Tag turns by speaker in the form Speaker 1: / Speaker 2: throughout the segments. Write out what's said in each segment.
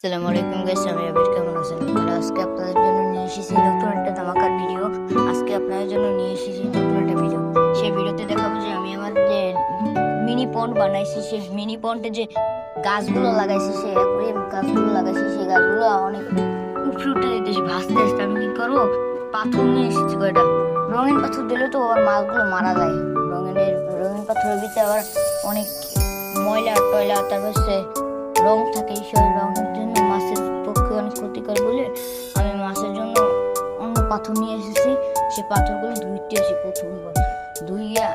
Speaker 1: আসসালামু আলাইকুম গাইস আমি আবির। কেমন আছেন আজকে আপনাদের জন্য নিয়ে এসেছি নতুন একটা ধামাকার ভিডিও আজকে আপনাদের জন্য নিয়ে এসেছি নতুন একটা ভিডিও সেই ভিডিওতে দেখাবো যে আমি আমার যে মিনি পন্ড বানাইছি, সেই মিনি পন্ডে যে গাছগুলো লাগাইছি, সেই অ্যাকুরিয়াম গাছগুলো লাগাইছি, সেই গাছগুলো অনেক ফ্রুটে দিতেছি, ভাসতে আসতে আমি কি করব? পাথর নিয়ে এসেছি কয়টা? রঙিন পাথর দিলে তো আবার মাছগুলো মারা যায়। রঙিনের, রঙিন পাথরের ভিতরে আবার অনেক ময়লা টয়লা, তারপর সে রং থাকে, সেই রঙের জন্য মাছের পক্ষে অনেক ক্ষতিকর বলে আমি মাছের জন্য অন্য পাথর নিয়ে এসেছি। সেই পাথরগুলো ধুইতে আসি প্রথমবার ধুইয়া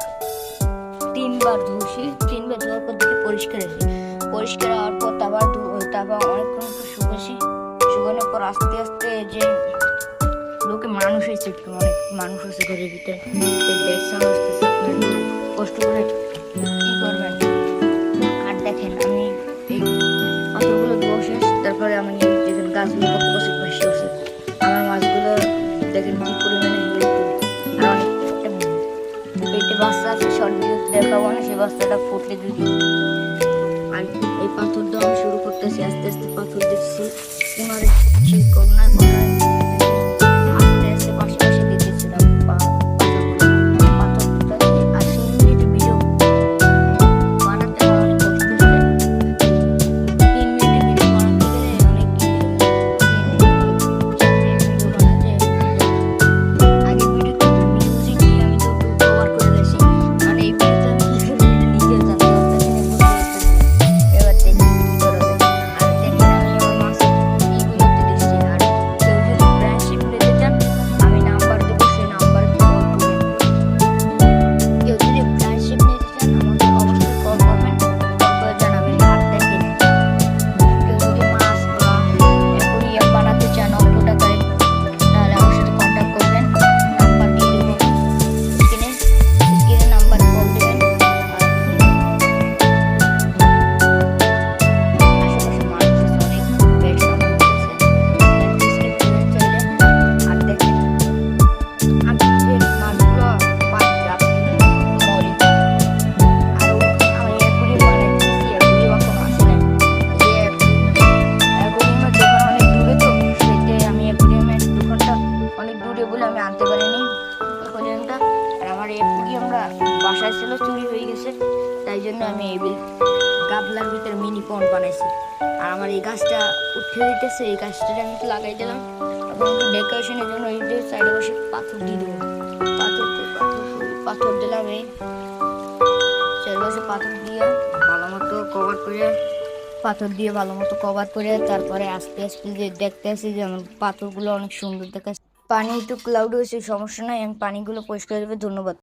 Speaker 1: তিনবার ধুসি তিনবার ধোয়ার পর দেখি পরিষ্কার আছে পরিষ্কার হওয়ার পর তারপর তারপর অনেকক্ষণ পর শুকাছি শুকানোর পর আস্তে আস্তে যে লোকে মানুষ হয়েছে একটু অনেক মানুষ হয়েছে ঘরের ভিতরে। কত বছর বসে আছে আমার মাছগুলো দেখেন কি পরিমাণে পেটে বাচ্চা আছে শর্ট ভিডিওতে দেখাবো না, সেই বাচ্চাটা ফুটলে দিদি আর এই পাথর দেওয়া শুরু করতেছি, আস্তে আস্তে পাথর দিচ্ছি। কোনারে ঠিক কোনায় বাসায় ছিল, চুরি হয়ে গেছে। তাই জন্য আমি এই বিল গাবলার ভিতরে মিনি পন্ড বানাইছি। আর আমার এই গাছটা উঠে দিতেছে, এই গাছটা আমি একটু লাগাই দিলাম। এবং ডেকোরেশনের জন্য এই যে সাইডে বসে পাথর দিয়ে দেবো। পাথর পাথর পাথর দিলাম এই। চারপাশে পাথর দিয়ে ভালো মতো কভার করে পাথর দিয়ে ভালো মতো কভার করে তারপরে আস্তে আস্তে যে দেখতে আসি যে আমার পাথরগুলো অনেক সুন্দর দেখাচ্ছে। পানি একটু ক্লাউড হয়েছে, সমস্যা নাই, আমি পানিগুলো পরিষ্কার ধন্যবাদ।